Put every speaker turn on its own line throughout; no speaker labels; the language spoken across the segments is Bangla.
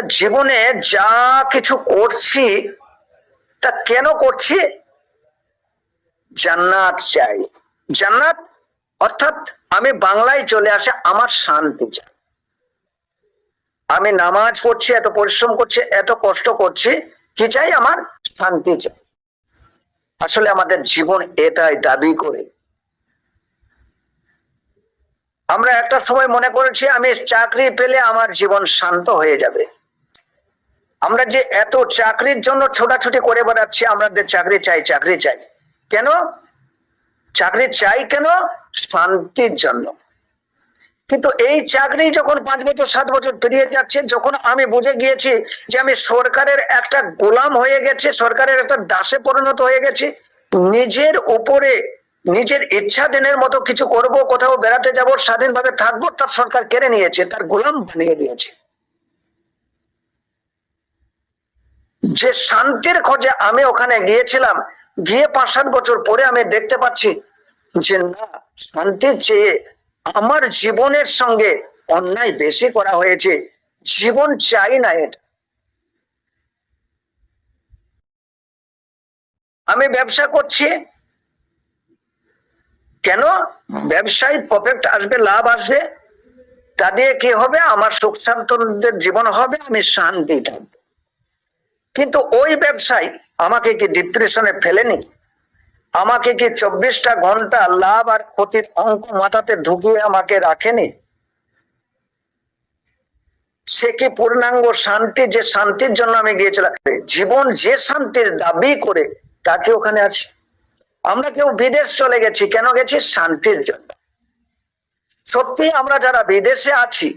তা জীবনে যা কিছু করছি, তা কেন করছি? জান্নাত চাই। জান্নাত অর্থাৎ আমি বাংলায় চলে আসে, আমার শান্তি চাই। আমি নামাজ পড়ছি, এত পরিশ্রম করছি, এত কষ্ট করছি, কি চাই? আমার শান্তি চাই। আসলে আমাদের জীবন এটাই দাবি করে। আমরা একটা সময় মনে করেছি, আমি চাকরি পেলে আমার জীবন শান্ত হয়ে যাবে। আমরা যে এত চাকরির জন্য ছোটাছুটি করে বেড়াচ্ছি আমাদের চাকরি চাই চাকরি চাই। কেন? চাকরি চাই কেন? শান্তির জন্য। কিন্তু এই চাকরি যখন পাঁচ বছর, সাত বছর পেরিয়ে যাচ্ছে, যখন আমি বুঝে গিয়েছি যে আমি সরকারের একটা গোলাম হয়ে গেছে, সরকারের একটা দাসে পরিণত হয়ে গেছি, নিজের উপরে, নিজের ইচ্ছাধীনের মতো কিছু করব, কোথাও বেড়াতে যাব, স্বাধীনভাবে থাকব, তার সরকার কেড়ে নিয়েছে, তার গোলাম বানিয়ে দিয়েছে। যে শান্তির খোঁজে আমি ওখানে গিয়েছিলাম, গিয়ে পাঁচ সাত বছর পরে আমি দেখতে পাচ্ছি যে না শান্তির চেয়ে আমার জীবনের সঙ্গে অন্যায় বেশি করা হয়েছে। জীবন চাই না এটা আমি ব্যবসা করছি। কেন? ব্যবসায় প্রফিট আসবে, লাভ আসবে। তা দিয়ে কি হবে? আমার সুখ শান্তদের জীবন হবে, আমি শান্তি থাকব। কিন্তু ওই ব্যবসায় আমাকে কি ডিপ্রেশনে ফেলেনি? আমাকে কি চব্বিশটা ঘণ্টা লাভ আর ক্ষতির অঙ্ক মাথাতে ঢুকিয়ে আমাকে রাখেনি? সে কি পূর্ণাঙ্গ শান্তি যে শান্তির জন্য আমি গিয়েছিলাম? জীবন যে শান্তির দাবি করে তাকে ওখানে আছে। আমরা কেউ বিদেশ চলে গেছি, কেন গেছি? শান্তির জন্য। সত্যি আমরা যারা বিদেশে আছি,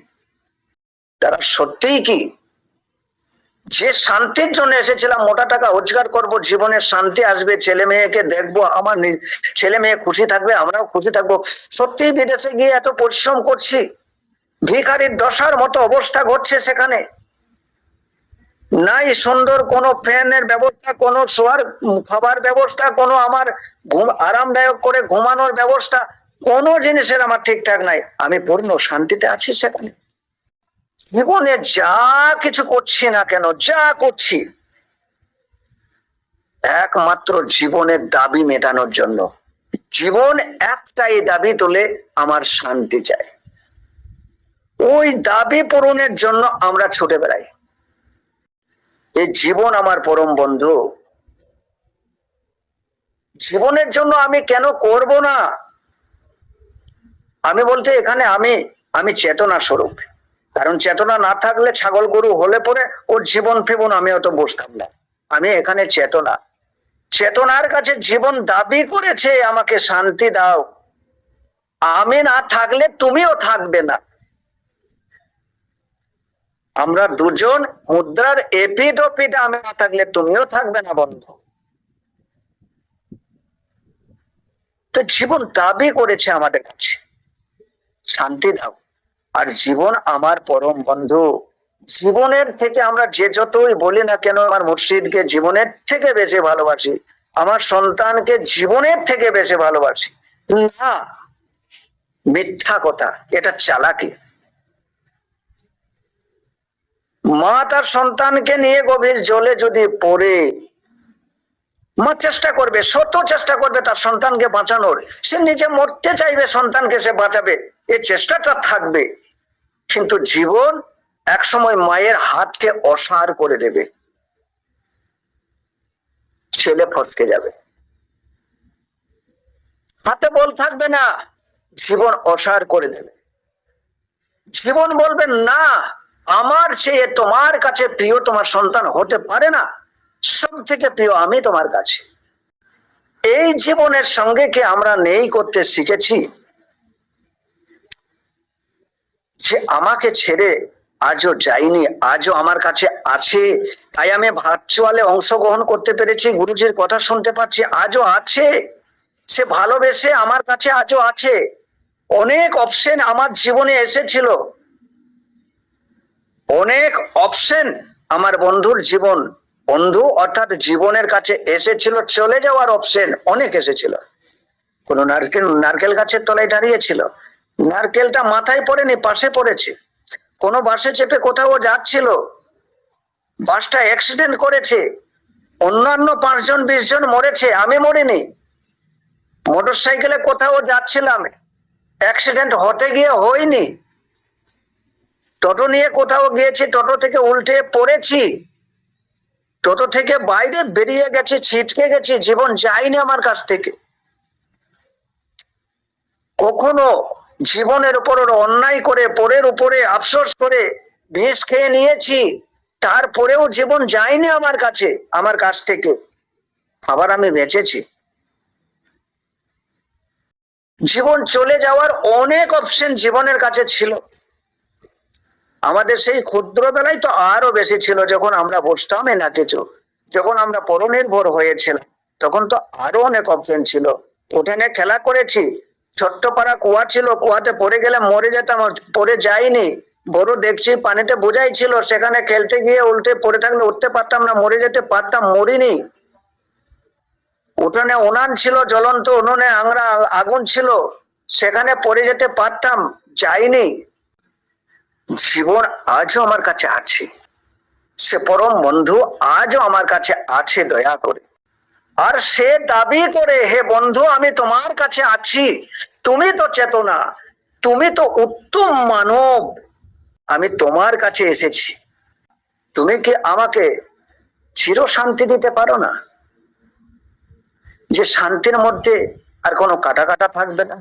তারা সত্যিই কি যে শান্তির জন্য এসেছিলাম, মোটা টাকা রোজগার করব, জীবনের শান্তি আসবে, ছেলে মেয়েকে দেখব, আমার ছেলে মেয়ে খুশি থাকবে, আমরাও খুশি থাকব। সত্যি বিদেশে গিয়ে এত পরিশ্রম করছি? ভিখারির দশার মতো অবস্থা ঘটছে সেখানে। নাই সুন্দর কোনো ফ্যানের ব্যবস্থা, কোনো শোয়ার খাবার ব্যবস্থা, কোনো আমার ঘুম আরামদায়ক করে ঘুমানোর ব্যবস্থা, কোনো জিনিসের আমার ঠিকঠাক নাই। আমি পূর্ণ শান্তিতে আছি সেখানে। জীবনে যা কিছু করছি না কেন, যা করছি, একমাত্র জীবনের দাবি মেটানোর জন্য। জীবন একটাই দাবি তোলে আমার শান্তি চাই। ওই দাবি পূরণের জন্য আমরা ছুটে বেড়াই। এই জীবন আমার পরম বন্ধু। জীবনের জন্য আমি কেন করব না? আমি বলতে এখানে আমি আমি চেতনা স্বরূপ। কারণ চেতনা না থাকলে ছাগল গরু হলে পরে ওর জীবন ফিবন আমি অত বসতাম না। আমি এখানে চেতনা। চেতনার কাছে জীবন দাবি করেছে, আমাকে শান্তি দাও। আমি না থাকলে তুমিও থাকবে না। আমরা দুজন মুদ্রার এপিট ওপিট আমি না থাকলে তুমিও থাকবে না বন্ধু। তো জীবন দাবি করেছে আমাদের কাছে। শান্তি দাও। আর জীবন আমার পরম বন্ধু। জীবনের থেকে আমরা যে যতই বলি না কেন, আমার মুর্শিদকে জীবনের থেকে বেশি ভালোবাসি। আমার সন্তানকে জীবনের থেকে বেশি ভালোবাসি। না, মিথ্যা কথা, এটা চালাকি। মা তার সন্তানকে নিয়ে গভীর জলে যদি পড়ে, মা চেষ্টা করবে শত চেষ্টা করবে তার সন্তানকে বাঁচানোর। সে নিজে মরতে চাইবে, সন্তানকে সে বাঁচাবে। এই চেষ্টাটা থাকবে। কিন্তু জীবন একসময় মায়ের হাতকে অসার করে দেবে। ছেলে ফসকে যাবে। হাতে বল থাকবে না, জীবন অসার করে দেবে। জীবন বলবে, না, আমার চেয়ে তোমার কাছে প্রিয় তোমার সন্তান হতে পারে না। সব থেকে প্রিয় আমি তোমার কাছে। এই জীবনের সঙ্গে কি আমরা নেই করতে শিখেছি? যে আমাকে ছেড়ে আজও যাইনি আজও আমার কাছে আছে। তাই আমি ভার্চুয়ালে অংশগ্রহণ করতে পেরেছি, গুরুজির কথা শুনতে পাচ্ছি, আজও আছে। সে ভালোবেসে আমার কাছে আজও আছে। অনেক অপশন আমার জীবনে এসেছিল। অনেক অপশন আমার বন্ধুর জীবন, বন্ধু অর্থাৎ জীবনের কাছে এসেছিল, চলে যাওয়ার অপশন অনেক এসেছিল। কোন নারকেল নারকেল গাছের তলায় দাঁড়িয়েছিল। নারকেলটা মাথায় পড়েনি, পাশে পড়েছে। কোনো বাসে চেপে কোথাও যাচ্ছিল। বাসটা অ্যাক্সিডেন্ট করেছে। অন্যান্য পাঁচজন বিশ জন মরেছে, আমি মরিনি। মোটর সাইকেলে কোথাও যাচ্ছিলাম। অ্যাক্সিডেন্ট হতে গিয়ে হয়নি। টোটো নিয়ে কোথাও গিয়েছি, টোটো থেকে উল্টে পড়েছি। টোটো থেকে বাইরে বেরিয়ে গেছে, ছিটকে গেছি, জীবন যায়নি আমার কাছ থেকে। কখনো জীবনের উপর অন্যায় করে, পরের উপরে আফসোস করে বিষ খেয়ে নিয়েছি। তারপরেও জীবন যায়নি আমার কাছে, আমার কাছ থেকে। আবার আমি বেঁচেছি। জীবন চলে যাওয়ার অনেক অপশন জীবনের কাছে ছিল। আমাদের সেই ক্ষুদ্র বেলায় তো আরও বেশি ছিল যখন আমরা বসতাম না কিছু। যখন আমরা পরনির্ভর হয়েছিলাম, তখন তো আরও অনেক অপশন ছিল। উঠোনে খেলা করেছি ছোট্ট পাড়া কুয়া ছিল, কুয়াতে পড়ে গেলে মরে যেতাম, পড়ে যাইনি। বড় দেখছি, পানিতে বোঝাই ছিল, সেখানে খেলতে গিয়ে উল্টে পড়ে থাকলে উঠতে পারতাম না, মরে যেতে পারতাম, মরিনি। উঠোনে উনান ছিল, জ্বলন্ত উনুনে আংরা আগুন ছিল, সেখানে পড়ে যেতে পারতাম, যাইনি। জীবন আজও আমার কাছে আছে। সে পরম বন্ধু আজও আমার কাছে আছে, দয়া করে। আর সে দাবি করে, হে বন্ধু, আমি তোমার কাছে আছি। তুমি তো চেতনা, তুমি তো উত্তম মানব। আমি তোমার কাছে এসেছি। তুমি কি আমাকে চির শান্তি দিতে পারো না? যে শান্তির মধ্যে আর কোনো কাটা কাটা থাকবে না।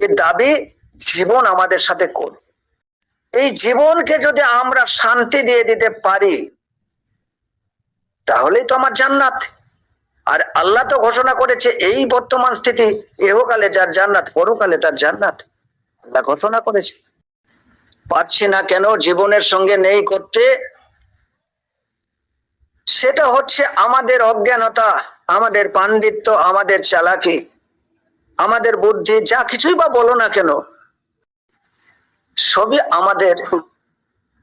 এই দাবি জীবন আমাদের সাথে কর এই জীবনকে যদি আমরা শান্তি দিয়ে দিতে পারি তাহলেই তো আমার জান্নাত। আর আল্লাহ তো ঘোষণা করেছে, এই বর্তমান স্থিতি এহকালে যার জান্নাত, পরকালে তার জান্নাত। আল্লাহ ঘোষণা করেছে। পাচ্ছি না কেন জীবনের সঙ্গে নেই করতে? সেটা হচ্ছে আমাদের অজ্ঞানতা, আমাদের পাণ্ডিত্য, আমাদের চালাকি, আমাদের বুদ্ধি, যা কিছুই বা বলো না কেন, সবই আমাদের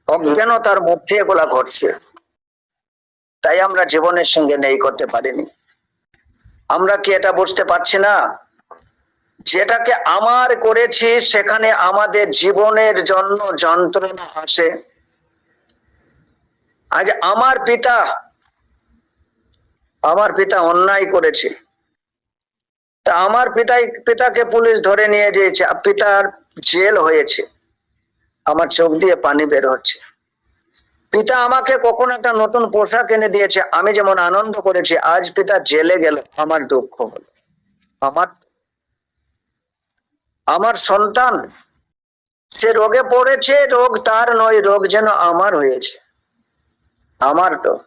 অজ্ঞানতার মধ্যে এগুলা ঘটছে। তাই আমরা জীবনের সঙ্গে নেই করতে পারিনি। আমরা কি এটা বুঝতে পারছি না? যেটাকে আমার করেছি, সেখানে আমাদের জীবনের জন্য যন্ত্রণা আসে। আজ আমার পিতা আমার পিতা অন্যায় করেছে। তা আমার পিতাই, পিতাকে পুলিশ ধরে নিয়ে আর পিতার জেল হয়েছে। আমার চোখ দিয়ে পানি বের হচ্ছে। পিতা আমাকে কখনো একটা নতুন পোশাক এনে দিয়েছে। আমি যেমন আনন্দ করেছি, আজ পিতা জেলে গেল। আমার দুঃখ হলো। আমার আমার সন্তান, সে রোগে পড়েছে, রোগ তার নয়, রোগ যেন আমার হয়েছে। আমার তো।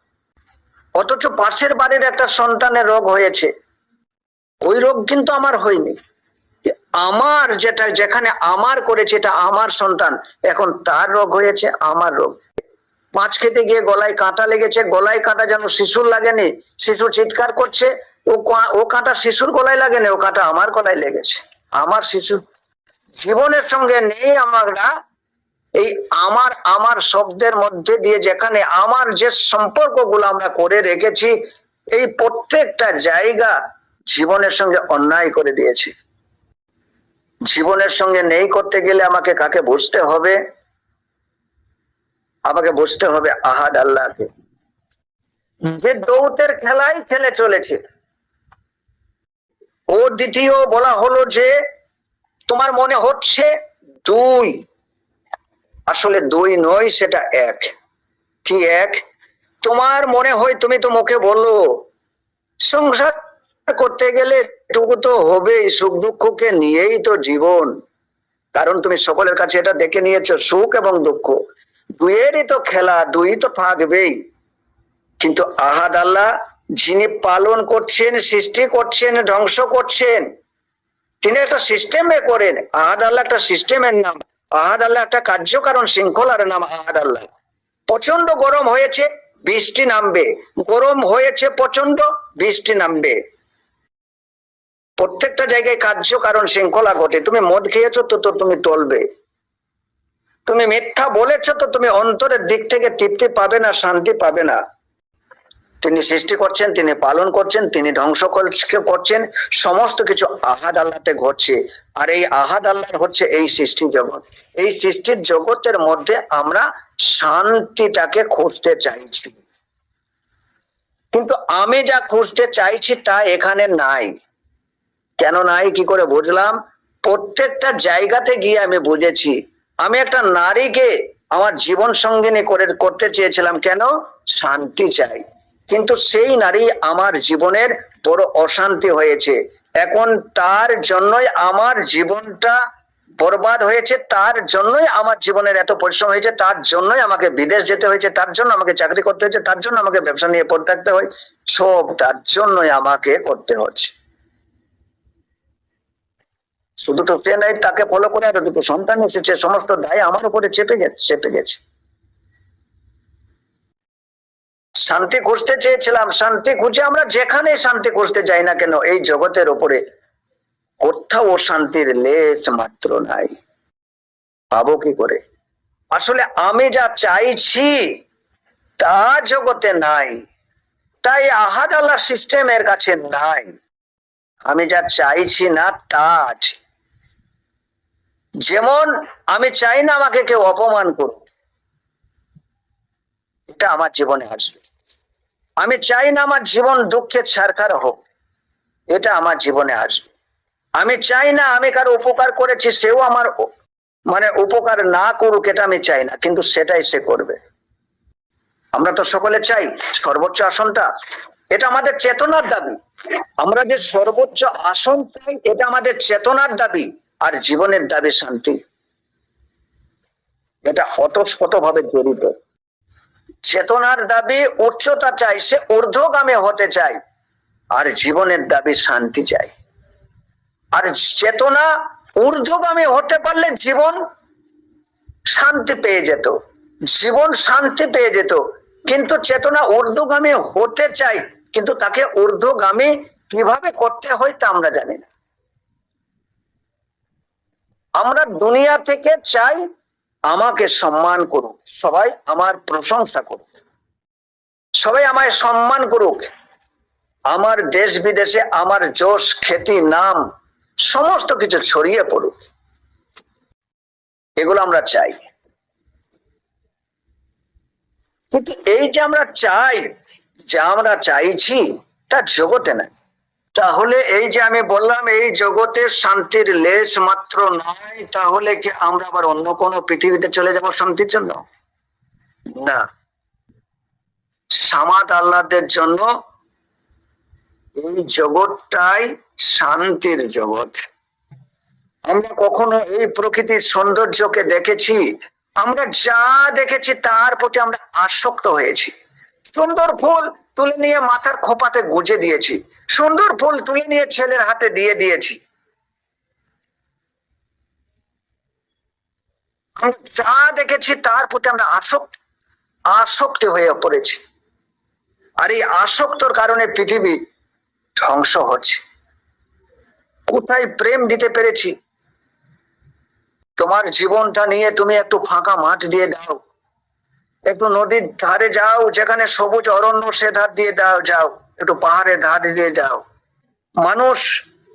অথচ পাশের বাড়ির একটা সন্তানের রোগ হয়েছে। ওই রোগ কিন্তু আমার হয়নি। আমার যেটা, যেখানে আমার করেছে, এটা আমার সন্তান। এখন তার রোগ হয়েছে, আমার রোগ। মাছ খেতে গিয়ে গলায় কাঁটা লেগেছে, গলায় কাঁটা যেন শিশুর লাগেনি, শিশু চিৎকার করছে, ও ও কাঁটা শিশুর গলায় লাগেনি, ও কাঁটা আমার গলায় লেগেছে, আমার শিশু জীবনের সঙ্গে নেই আমরা এই আমার আমার শব্দের মধ্যে দিয়ে যেখানে আমার যে সম্পর্কগুলো আমরা করে রেখেছি, এই প্রত্যেকটা জায়গা জীবনের সঙ্গে অন্যায় করে দিয়েছি। জীবনের সঙ্গে নেই করতে গেলে আমাকে কাকে বুঝতে হবে? আমাকে বুঝতে হবে আহাদ আল্লাহকে। যে দৌতের খেলাই খেলে চলেছে। ও দ্বিতীয় বলা হলো যে তোমার মনে হচ্ছে দুই। আসলে দুই নয় সেটা এক। কি এক? তোমার মনে হয় তুমি তো মুখে বলো সংসার করতে গেলে এটুকু তো হবেই সুখ দুঃখকে নিয়েই তো জীবন। কারণ তুমি সকলের কাছে এটা দেখে নিয়েছো সুখ এবং দুঃখ। দুইয়েরই তো খেলা, দুই তো থাকবেই। কিন্তু আহাদ আল্লাহ যিনি পালন করছেন, সৃষ্টি করছেন, ধ্বংস করছেন, তিনি একটা সিস্টেমে করেন। আহাদ আল্লাহ একটা সিস্টেমের নাম, আহাদ আল্লাহ একটা কার্যকারণ শৃঙ্খলার নাম আহাদ আল্লাহ। প্রচণ্ড গরম হয়েছে, বৃষ্টি নামবে। গরম হয়েছে প্রচণ্ড বৃষ্টি নামবে। প্রত্যেকটা জায়গায় কার্যকারণ শৃঙ্খলা ঘটে। তুমি মদ খেয়েছো তো তো তুমি টলবে তুমি মিথ্যা বলেছ তো তুমি অন্তরের দিক থেকে তৃপ্তি পাবে না, শান্তি পাবে না। তিনি সৃষ্টি করছেন, তিনি পালন করছেন, তিনি ধ্বংস কর- করছেন, সমস্ত কিছু আহাদ আল্লাহতে ঘটছে। আর এই আহাদ আল্লাহ হচ্ছে এই সৃষ্টি জগৎ। এই সৃষ্টির জগতের মধ্যে আমরা শান্তিটাকে খুঁজতে চাইছি। কিন্তু আমি যা খুঁজতে চাইছি তা এখানে নাই। কেন নাই কি করে বুঝলাম? প্রত্যেকটা জায়গাতে গিয়ে আমি বুঝেছি। আমি একটা নারীকে আমার জীবন সঙ্গিনী করে, করতে চেয়েছিলাম। কেন? শান্তি চাই। কিন্তু সেই নারী আমার জীবনের বড় অশান্তি হয়েছে। এখন তার জন্যই আমার জীবনটা বরবাদ হয়েছে, তার জন্যই আমার জীবনের এত পরিশ্রম হয়েছে, তার জন্যই আমাকে বিদেশ যেতে হয়েছে, তার জন্য আমাকে চাকরি করতে হয়েছে, তার জন্য আমাকে ব্যবসা নিয়ে পড়ে থাকতে হয়। সব তার জন্যই আমাকে করতে হচ্ছে। শুধু তো সে নাই, তাকে ফলো করে দুটো সন্তান এসেছে, সমস্ত দায় আমার উপরে চেপে গেছে চেপে গেছে। শান্তি খুঁজতে চেয়েছিলাম, শান্তি খুঁজে আমরা যেখানে শান্তি খুঁজতে যাই না কেন, এই জগতের উপরে কোথাও শান্তির লেশ মাত্র নাই। পাবো কি করে? আসলে আমি যা চাইছি, তা জগতে নাই, তাই আহাদ আল্লাহ সিস্টেমের কাছে নাই। আমি যা চাইছি না, তা আছে। যেমন আমি চাই না আমাকে কেউ অপমান করুক। এটা আমার জীবনে আসবে। আমি চাই না আমার জীবন দুঃখের ছারখার হোক। এটা আমার জীবনে আসবে। আমি চাই না আমি কারও উপকার করেছি, সেও আমার মানে উপকার না করুক, এটা আমি চাই না, কিন্তু সেটাই সে করবে। আমরা তো সকলে চাই সর্বোচ্চ আসনটা। এটা আমাদের চেতনার দাবি। আমরা যে সর্বোচ্চ আসন চাই, এটা আমাদের চেতনার দাবি। আর জীবনের দাবি শান্তি এটা অতস্পত ভাবে জড়িত। চেতনার দাবি উচ্চতা চাই, সে ঊর্ধ্বগামী হতে চাই, আর জীবনের দাবি শান্তি চাই। আর চেতনা ঊর্ধ্বগামী হতে পারলে জীবন শান্তি পেয়ে যেত, জীবন শান্তি পেয়ে যেত। কিন্তু চেতনা ঊর্ধ্বগামী হতে চাই, কিন্তু তাকে ঊর্ধ্বগামী কীভাবে করতে হয় তা আমরা জানি না। আমরা দুনিয়া থেকে চাই আমাকে সম্মান করুক। সবাই আমার প্রশংসা করুক। সবাই আমায় সম্মান করুক। আমার দেশ বিদেশে আমার যশ খ্যাতি, নাম, সমস্ত কিছু ছড়িয়ে পড়ুক। এগুলো আমরা চাই। কিন্তু এই যে আমরা চাই, যা আমরা চাইছি, তা জগতে নাই। তাহলে এই যে আমি বললাম, এই জগতে শান্তির লেশ মাত্র নয়, তাহলে কি আমরা আবার অন্য কোনো পৃথিবীতে চলে যাব শান্তির জন্য? না। সামাদ আল্লাহদের জন্য এই জগৎটাই শান্তির জগৎ। আমরা কখনো এই প্রকৃতির সৌন্দর্যকে দেখেছি, আমরা যা দেখেছি তার প্রতি আমরা আসক্ত হয়েছি। সুন্দর ফুল তুলে নিয়ে মাথার খোপাতে গুজে দিয়েছি। সুন্দর ফুল তুলে নিয়ে ছেলের হাতে দিয়ে দিয়েছি। যা দেখেছি তার প্রতি আমরা আসক্ত, আসক্তি হয়ে পড়েছি। আর এই আসক্তর কারণে পৃথিবী ধ্বংস হচ্ছে। কোথায় প্রেম দিতে পেরেছি? তোমার জীবনটা নিয়ে তুমি একটু ফাঁকা মাঠ দিয়ে দাও একটু নদীর ধারে যাও, যেখানে সবুজ অরণ্য সে ধার দিয়ে দাও, যাও। একটু পাহাড়ের ধার দিয়ে যাও। মানুষ,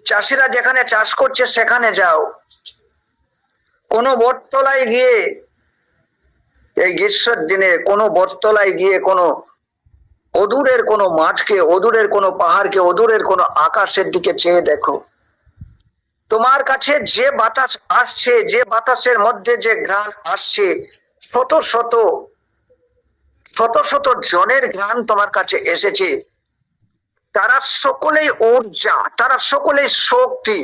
চাষিরা যেখানে চাষ করছে সেখানে যাও। কোনো বটতলায় গিয়ে, এই গ্রীষ্মের দিনে কোনো বটতলায় গিয়ে কোনো অদূরের কোনো মাঠকে, অদূরের কোনো পাহাড়কে, অদূরের কোনো আকাশের দিকে চেয়ে দেখো। তোমার কাছে যে বাতাস আসছে, যে বাতাসের মধ্যে যে ঘ্রাণ আসছে, শত শত শত শত জনের ঘ্রাণ তোমার কাছে এসেছে। তারা সকলেই ঊর্জা, তারা সকলেই শক্তি,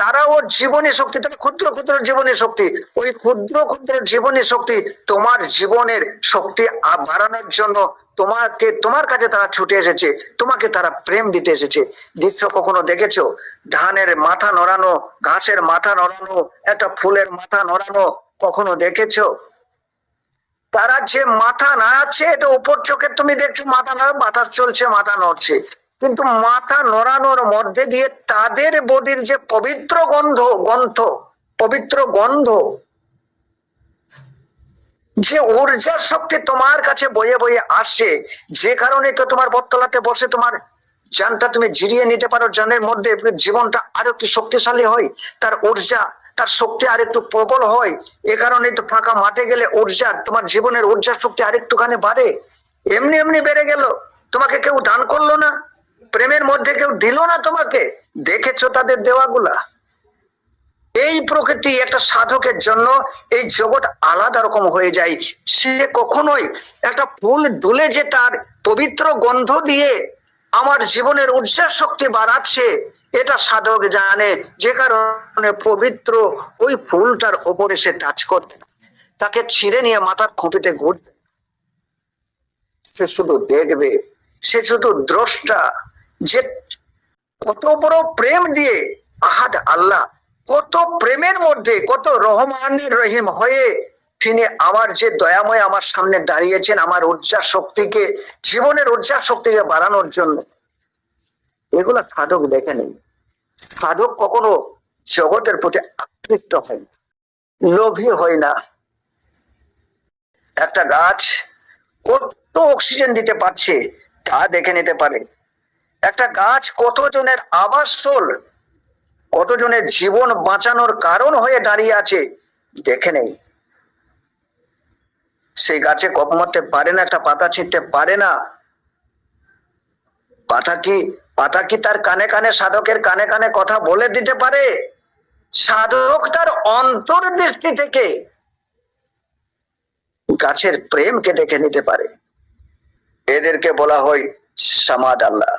তারা ওর জীবনী শক্তি, তারা ক্ষুদ্র ক্ষুদ্র জীবনী শক্তি। ওই ক্ষুদ্র ক্ষুদ্র জীবনী শক্তি তোমার জীবনের শক্তি বাড়ানোর জন্য তোমাকে, তোমার কাছে তারা ছুটে এসেছে, তোমাকে তারা প্রেম দিতে এসেছে। দৃশ্য কখনো দেখেছ? ধানের মাথা নড়ানো, ঘাসের মাথা নড়ানো, একটা ফুলের মাথা নড়ানো কখনো দেখেছ? তারা যে মাথা নাড়াচ্ছে, এটা উপর চোখে তুমি দেখছ মাথা নাড়া, মাথা চলছে, মাথা নড়ছে। কিন্তু মাথা নড়ানোর মধ্যে দিয়ে তাদের বডির যে পবিত্র গন্ধ গন্ধ, পবিত্র গন্ধ, যে ঊর্জা শক্তি তোমার কাছে বয়ে বয়ে আসছে, যে কারণে তো তোমার বটতলাতে বসে তোমার যানটা তুমি জিরিয়ে নিতে পারো যানের মধ্যে জীবনটা আরও একটু শক্তিশালী হয়, তার ঊর্জা তার শক্তি আর একটু প্রবল হয়, এ কারণে তো ফাঁকা মাঠে গেলে ঊর্জা তোমার জীবনের ঊর্জা শক্তি আরেকটুখানি বাড়ে। এমনি এমনি বেড়ে গেল, তোমাকে কেউ দান করল না, প্রেমের মধ্যে কেউ দিল না তোমাকে, দেখেছ তাদের দেওয়াগুলা? এই প্রকৃতি একটা সাধকের জন্য এই জগৎ আলাদা রকম হয়ে যায়। সে কখনোই একটা ফুল দুলে যে তার পবিত্র গন্ধ দিয়ে আমার জীবনের উজ্জ্বল শক্তি বাড়াচ্ছে এটা সাধক জানে, যে কারণে পবিত্র ওই ফুলটার ওপরে সে টাচ করতে তাকে ছিঁড়ে নিয়ে মাথার খুঁপিতে ঘুরতে সে শুধু দেখবে, সে শুধু দ্রষ্টা, যে কত বড় প্রেম দিয়ে আহাদ আল্লাহ, কত প্রেমের মধ্যে, কত রহমানের রহিম হয়ে তিনি আমার যে দয়াময় আমার সামনে দাঁড়িয়েছেন, আমার উর্জা শক্তিকে জীবনের উর্জা শক্তিকে বাড়ানোর জন্য। এগুলা সাধক দেখে নেই। সাধক কখনো জগতের প্রতি আকৃষ্ট হয় লোভী হয় না। একটা গাছ কত অক্সিজেন দিতে পারছে তা দেখে নিতে পারে। একটা গাছ কতজনের আবাসস্থল, কতজনের জীবন বাঁচানোর কারণ হয়ে দাঁড়িয়ে আছে দেখে নেই। সেই গাছে কখমাতে পারে না, একটা পাতা ছিঁড়তে পারে না। পাতা কি পাতা কি তার কানে কানে সাধকের কানে কানে কথা বলে দিতে পারে? সাধক তার অন্তর্দৃষ্টি থেকে গাছের প্রেমকে দেখে নিতে পারে। এদেরকে বলা হয় সমাদ আল্লাহ